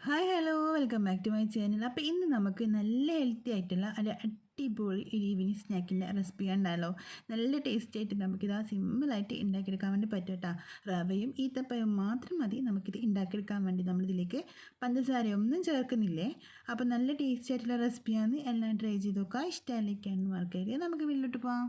Hi hello welcome back to my channel അപ്പോൾ ഇന്ന് നമുക്ക് നല്ല ഹെൽത്തി ആയിട്ടുള്ള ഒരു അടിപൊളി ഒരു ഈവനിങ് സ്നാക്കിന്റെ റെസിപ്പി ഉണ്ടല്ലോ നല്ല ടേസ്റ്റി ആയിട്ട് നമുക്കിത് ആ സിമ്പിളായിട്ട് ഉണ്ടാക്കിയെടുക്കാൻ വേണ്ടി പറ്റും കേട്ടോ റവയും ഈത്തപ്പയും മാത്രം മതി നമുക്കിത് ഉണ്ടാക്കിയെടുക്കാൻ വേണ്ടി. നമ്മളിതിലേക്ക് പഞ്ചസാരയൊന്നും ചേർക്കുന്നില്ലേ? അപ്പോൾ നല്ല ടേസ്റ്റി ആയിട്ടുള്ള റെസിപ്പിയാണ് എല്ലാം ട്രൈ ചെയ്ത് നോക്കുക ഇഷ്ടമല്ലേക്കാണെന്ന് മറക്കരുത് നമുക്ക് വീട്ടിലോട്ട് പോകാം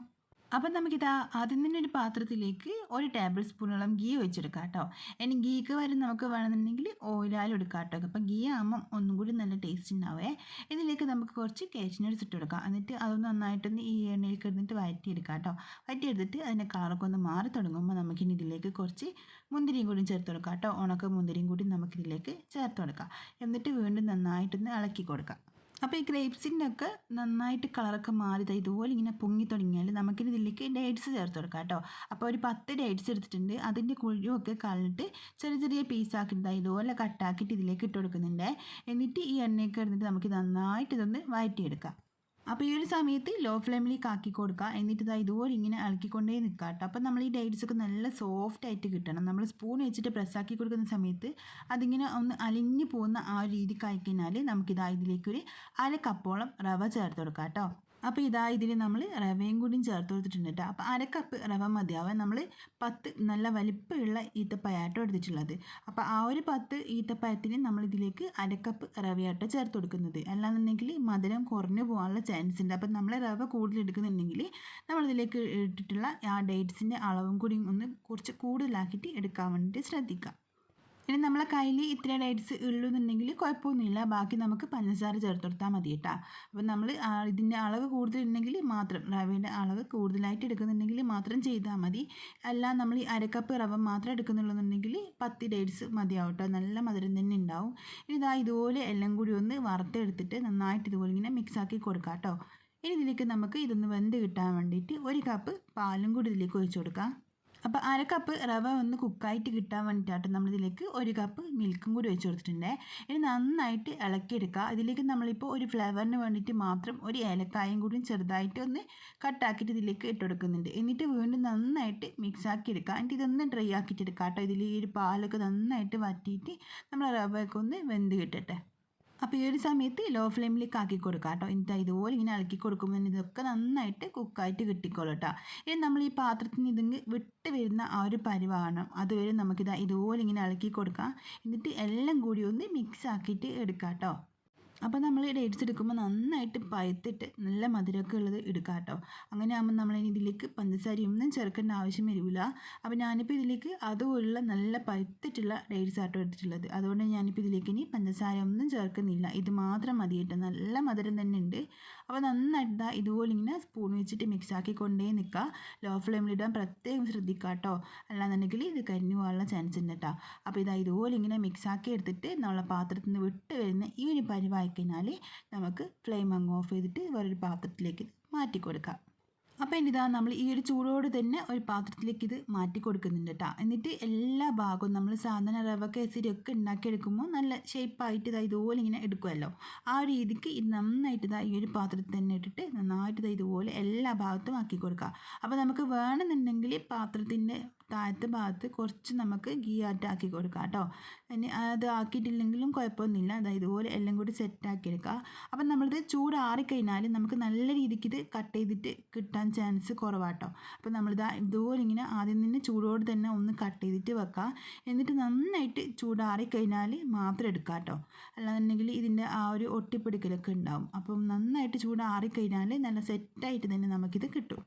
അപ്പം നമുക്കിതാ ആദ്യം തന്നെ ഒരു പാത്രത്തിലേക്ക് ഒരു ടേബിൾ സ്പൂണോളം ഗീ ഒഴിച്ചെടുക്കാം കേട്ടോ. ഇനി ഗീക്ക് വരെ നമുക്ക് വേണമെന്നുണ്ടെങ്കിൽ ഓയിലാലും എടുക്കാം കേട്ടോ. അപ്പം ഗീ ആകുമ്പം ഒന്നും കൂടി നല്ല ടേസ്റ്റ് ഉണ്ടാവേ. ഇതിലേക്ക് നമുക്ക് കുറച്ച് കാഷ്നട്സ് ഇട്ട് കൊടുക്കാം. എന്നിട്ട് അതൊന്ന് നന്നായിട്ടൊന്ന് ഈ എണ്ണയിൽ കിടന്നിട്ട് വഴറ്റിയെടുക്കാം കേട്ടോ. വഴറ്റിയെടുത്തിട്ട് അതിന്റെ കളറൊക്കെ ഒന്ന് മാറി തുടങ്ങുമ്പോൾ നമുക്കിനി ഇതിലേക്ക് കുറച്ച് മുന്തിരിയും കൂടി ചേർത്ത് കൊടുക്കാം കേട്ടോ. ഉണക്ക മുന്തിരിയും കൂടി നമുക്കിതിലേക്ക് ചേർത്ത് കൊടുക്കാം. എന്നിട്ട് വീണ്ടും നന്നായിട്ടൊന്ന് ഇളക്കി കൊടുക്കാം. അപ്പോൾ ഈ ഗ്രേപ്സിന്റെ ഒക്കെ നന്നായിട്ട് കളറൊക്കെ മാറി ഇതുപോലെ ഇങ്ങനെ പൊങ്ങി തുടങ്ങിയാൽ നമുക്കിത് ഇതിലേക്ക് ഡേറ്റ്സ് ചേർത്ത് കൊടുക്കാം കേട്ടോ. അപ്പോൾ ഒരു പത്ത് ഡേറ്റ്സ് എടുത്തിട്ടുണ്ട്. അതിന്റെ കുഴിയൊക്കെ കളഞ്ഞിട്ട് ചെറിയ ചെറിയ പീസാക്കിയിട്ട് ഇതുപോലെ കട്ടാക്കിയിട്ട് ഇതിലേക്ക് ഇട്ട് കൊടുക്കുന്നുണ്ട്. എന്നിട്ട് ഈ എണ്ണയൊക്കെ എടുത്തിട്ട് നമുക്ക് നന്നായിട്ട് ഇതൊന്ന് വഴറ്റിയെടുക്കാം. അപ്പോൾ ഈ ഒരു സമയത്ത് ലോ ഫ്ലെയിമിലേക്ക് ആക്കി കൊടുക്കുക. എന്നിട്ട് ഇതാ ഇതുപോലെ ഇങ്ങനെ ഇളക്കിക്കൊണ്ടേ നിൽക്കുക കേട്ടോ. അപ്പോൾ നമ്മൾ ഈ ഡേറ്റ്സ് ഒക്കെ നല്ല സോഫ്റ്റ് ആയിട്ട് കിട്ടണം. നമ്മൾ സ്പൂൺ വെച്ചിട്ട് പ്രസ്സാക്കി കൊടുക്കുന്ന സമയത്ത് അതിങ്ങനെ ഒന്ന് അലിഞ്ഞു പോകുന്ന ആ ഒരു രീതിക്ക് ആയിക്കഴിഞ്ഞാൽ നമുക്കിതാ ഇതിലേക്കൊരു അര കപ്പോളം റവ ചേർത്ത് കൊടുക്കാം കേട്ടോ. അപ്പോൾ ഇതാ ഇതിൽ നമ്മൾ റവയും കൂടിയും ചേർത്ത് കൊടുത്തിട്ടുണ്ട് കേട്ടോ അപ്പോൾ അര കപ്പ് റവ മതിയാവാൻ നമ്മൾ പത്ത് നല്ല വലിപ്പമുള്ള ഈത്തപ്പയാട്ടോ എടുത്തിട്ടുള്ളത്. അപ്പോൾ ആ ഒരു പത്ത് ഈത്തപ്പയത്തിന് നമ്മൾ ഇതിലേക്ക് അര കപ്പ് റവയാട്ടോ ചേർത്ത് കൊടുക്കുന്നത്. അല്ലാന്നുണ്ടെങ്കിൽ മധുരം കുറഞ്ഞു പോകാനുള്ള ചാൻസ് ഉണ്ട്. അപ്പോൾ നമ്മൾ റവ കൂടുതൽ എടുക്കുന്നുണ്ടെങ്കിൽ നമ്മളിതിലേക്ക് ഇട്ടിട്ടുള്ള ആ ഡേറ്റ്സിന്റെ അളവും കൂടി ഒന്ന് കുറച്ച് കൂടുതലാക്കിയിട്ട് എടുക്കാൻ വേണ്ടിയിട്ട് ശ്രദ്ധിക്കുക ഇനി നമ്മളെ കയ്യിൽ ഇത്ര ഡേറ്റ്സ് ഉള്ളൂന്നുണ്ടെങ്കിൽ കുഴപ്പമൊന്നുമില്ല. ബാക്കി നമുക്ക് പഞ്ചസാര ചേർത്ത് കൊടുത്താൽ മതി കേട്ടോ. അപ്പോൾ നമ്മൾ ഇതിന്റെ അളവ് കൂടുതലുണ്ടെങ്കിൽ മാത്രം റവയുടെ അളവ് കൂടുതലായിട്ട് എടുക്കുന്നുണ്ടെങ്കിൽ മാത്രം ചെയ്താൽ മതി. അല്ല നമ്മൾ ഈ അരക്കപ്പ് റവ മാത്രം എടുക്കുന്നുള്ളൂന്നുണ്ടെങ്കിൽ പത്ത് ഡേറ്റ്സ് മതിയാവും നല്ല മധുരം തന്നെ ഉണ്ടാവും. ഇനി ഇതാ ഇതുപോലെ എല്ലാം കൂടി ഒന്ന് വറുത്തെടുത്തിട്ട് നന്നായിട്ട് ഇതുപോലെ ഇങ്ങനെ മിക്സാക്കി കൊടുക്കാം കേട്ടോ. ഇനി ഇതിലേക്ക് നമുക്ക് ഇതൊന്ന് വെന്ത് കിട്ടാൻ വേണ്ടിയിട്ട് ഒരു കപ്പ് പാലും കൂടി ഇതിലേക്ക് ഒഴിച്ചു കൊടുക്കാം. അപ്പോൾ അര കപ്പ് റവ ഒന്ന് കുക്കായിട്ട് കിട്ടാൻ വേണ്ടിയിട്ടാണ് നമ്മളിതിലേക്ക് ഒരു കപ്പ് മിൽക്കും കൂടി വെച്ച് കൊടുത്തിട്ടുണ്ട്. ഇനി നന്നായിട്ട് ഇളക്കിയെടുക്കുക. ഇതിലേക്ക് നമ്മളിപ്പോൾ ഒരു ഫ്ലേവറിന് വേണ്ടിയിട്ട് മാത്രം ഒരു ഏലക്കായും കൂടി ചെറുതായിട്ട് ഒന്ന് കട്ടാക്കിയിട്ട് ഇതിലേക്ക് ഇട്ട് കൊടുക്കുന്നുണ്ട്. എന്നിട്ട് വീണ്ടും നന്നായിട്ട് മിക്സ് ആക്കി എടുക്കുക എന്നിട്ട് ഇതൊന്ന് ഡ്രൈ ആക്കിയിട്ട് എടുക്കുക കേട്ടോ ഇതിൽ ഈ ഒരു പാലൊക്കെ നന്നായിട്ട് വറ്റിയിട്ട് നമ്മൾ റവയൊക്കെ ഒന്ന് വെന്ത് കിട്ടട്ടെ. അപ്പോൾ ഈ ഒരു സമയത്ത് ലോ ഫ്ലെയിമിലേക്ക് ആക്കി കൊടുക്കുക കേട്ടോ. എന്നിട്ട് ഇതുപോലെ ഇങ്ങനെ ഇളക്കി കൊടുക്കുമ്പോൾ ഇതൊക്കെ നന്നായിട്ട് കുക്കായിട്ട് കിട്ടിക്കോളൂ കേട്ടോ. ഇനി നമ്മൾ ഈ പാത്രത്തിൽ ഇതിങ്ങ് വിട്ട് വരുന്ന ആ ഒരു പരിവാണം അതുവരെ നമുക്കിത് ഇതുപോലെ ഇങ്ങനെ ഇളക്കി കൊടുക്കാം. എന്നിട്ട് എല്ലാം കൂടി ഒന്ന് മിക്സ് ആക്കിയിട്ട് എടുക്കാം കേട്ടോ. അപ്പോൾ നമ്മൾ ഡേറ്റ്സ് എടുക്കുമ്പോൾ നന്നായിട്ട് പഴുത്തിട്ട് നല്ല മധുരമൊക്കെ ഉള്ളത് എടുക്കാം കേട്ടോ അങ്ങനെ ആകുമ്പോൾ നമ്മൾ ഇതിലേക്ക് പഞ്ചസാരയൊന്നും ചേർക്കേണ്ട ആവശ്യം വരില്ല അപ്പോൾ ഞാനിപ്പോൾ ഇതിലേക്ക് അതുപോലുള്ള നല്ല പഴുത്തിട്ടുള്ള ഡേറ്റ്സ് ആട്ടോ എടുത്തിട്ടുള്ളത്. അതുകൊണ്ട് ഞാനിപ്പോൾ ഇതിലേക്ക് ഇനി പഞ്ചസാര ഒന്നും ചേർക്കുന്നില്ല. ഇത് മാത്രം മതി കേട്ടോ. നല്ല മധുരം തന്നെ ഉണ്ട്. അപ്പോൾ നന്നായിട്ട് ഇതുപോലെ ഇങ്ങനെ സ്പൂൺ വെച്ചിട്ട് മിക്സ് ആക്കി കൊണ്ടേ നിൽക്കുക ലോ ഫ്ലെയിമിലിടാൻ പ്രത്യേകം ശ്രദ്ധിക്കുക കേട്ടോ അല്ലാന്നുണ്ടെങ്കിൽ ഇത് കരിഞ്ഞു പോകാനുള്ള ചാൻസ് ഉണ്ട് കേട്ടോ അപ്പോൾ ഇതാ ഇതുപോലെ ഇങ്ങനെ മിക്സ് ആക്കി എടുത്തിട്ട് നമ്മളെ പാത്രത്തിൽ നിന്ന് വിട്ട് വരുന്ന ഈ ഒരു പരിവായി കഴിഞ്ഞാൽ നമുക്ക് ഫ്ലെയിം അങ്ങ് ഓഫ് ചെയ്തിട്ട് വേറൊരു പാത്രത്തിലേക്ക് മാറ്റി കൊടുക്കാം. അപ്പോൾ ഇതാ നമ്മൾ ഈ ഒരു ചൂടോട് തന്നെ ഒരു പാത്രത്തിലേക്ക് ഇത് മാറ്റി കൊടുക്കുന്നുണ്ട് കേട്ടോ എന്നിട്ട് എല്ലാ ഭാഗവും നമ്മൾ സാധന റവ കേസരി ഒക്കെ ഉണ്ടാക്കിയെടുക്കുമ്പോൾ നല്ല ഷേപ്പായിട്ട് ഇതാ ഇതുപോലെ ഇങ്ങനെ എടുക്കുമല്ലോ ആ ഒരു രീതിക്ക് ഇത് നന്നായിട്ട് ഇതാ ഈ ഒരു പാത്രത്തിൽ തന്നെ ഇട്ടിട്ട് നന്നായിട്ട് ഇതാ ഇതുപോലെ എല്ലാ ഭാഗത്തും ആക്കി കൊടുക്കുക അപ്പോൾ നമുക്ക് വേണമെന്നുണ്ടെങ്കിൽ പാത്രത്തിന്റെ താഴത്തെ ഭാഗത്ത് കുറച്ച് നമുക്ക് ഗീ ആക്കി കൊടുക്കാം കേട്ടോ. ഇനി അത് ആക്കിയിട്ടില്ലെങ്കിലും കുഴപ്പമൊന്നുമില്ല. അതായത് ഇതുപോലെ എല്ലാം കൂടി സെറ്റാക്കി എടുക്കുക അപ്പം നമ്മളിത് ചൂടാറിക്കഴിഞ്ഞാൽ നമുക്ക് നല്ല രീതിക്ക് ഇത് കട്ട് ചെയ്തിട്ട് കിട്ടാൻ ചാൻസ് കുറവാട്ടോ. അപ്പം നമ്മളിത് ഇതുപോലെ ഇങ്ങനെ ആദ്യം തന്നെ ചൂടോട് തന്നെ ഒന്ന് കട്ട് ചെയ്തിട്ട് വെക്കുക എന്നിട്ട് നന്നായിട്ട് ചൂടാറിക്കഴിഞ്ഞാൽ മാത്രം എടുക്കുക കേട്ടോ. അല്ലാന്നുണ്ടെങ്കിൽ ഇതിന്റെ ആ ഒരു ഒട്ടിപ്പിടിക്കലൊക്കെ ഉണ്ടാവും. അപ്പം നന്നായിട്ട് ചൂടാറിക്കഴിഞ്ഞാൽ നല്ല സെറ്റായിട്ട് തന്നെ നമുക്കിത് കിട്ടും.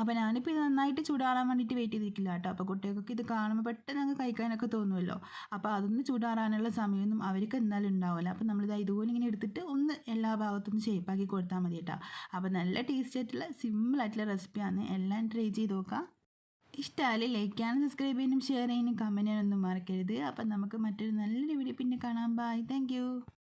അപ്പോൾ ഞാനിപ്പോൾ ഇത് നന്നായിട്ട് ചൂടാറാൻ വേണ്ടിയിട്ട് വെയിറ്റ് ചെയ്തിരിക്കില്ല കേട്ടോ. അപ്പോൾ കുട്ടികൾക്ക് ഇത് കാണുമ്പോൾ പെട്ടെന്ന് അങ്ങ് കഴിക്കാനൊക്കെ തോന്നുമല്ലോ അപ്പോൾ അതൊന്ന് ചൂടാറാനുള്ള സമയമൊന്നും അവർക്ക് എന്തായാലും ഉണ്ടാവില്ല അപ്പോൾ നമ്മളിത് ഇതുപോലെ ഇങ്ങനെ എടുത്തിട്ട് ഒന്ന് എല്ലാ ഭാഗത്തും ഷേപ്പാക്കി കൊടുത്താൽ മതി കേട്ടോ. അപ്പോൾ നല്ല ടേസ്റ്റ് ആയിട്ടുള്ള സിമ്പിൾ ആയിട്ടുള്ള റെസിപ്പിയാണ് എല്ലാം ട്രൈ ചെയ്ത് നോക്കാം. ഇഷ്ടമായാലും ലൈക്ക് ചെയ്യാനും സബ്സ്ക്രൈബ് ചെയ്യാനും ഷെയർ ചെയ്യാനും കമന്റ് ചെയ്യാനൊന്നും മറക്കരുത്. അപ്പം നമുക്ക് മറ്റൊരു നല്ലൊരു വീഡിയോ പിന്നെ കാണാം. Bye thank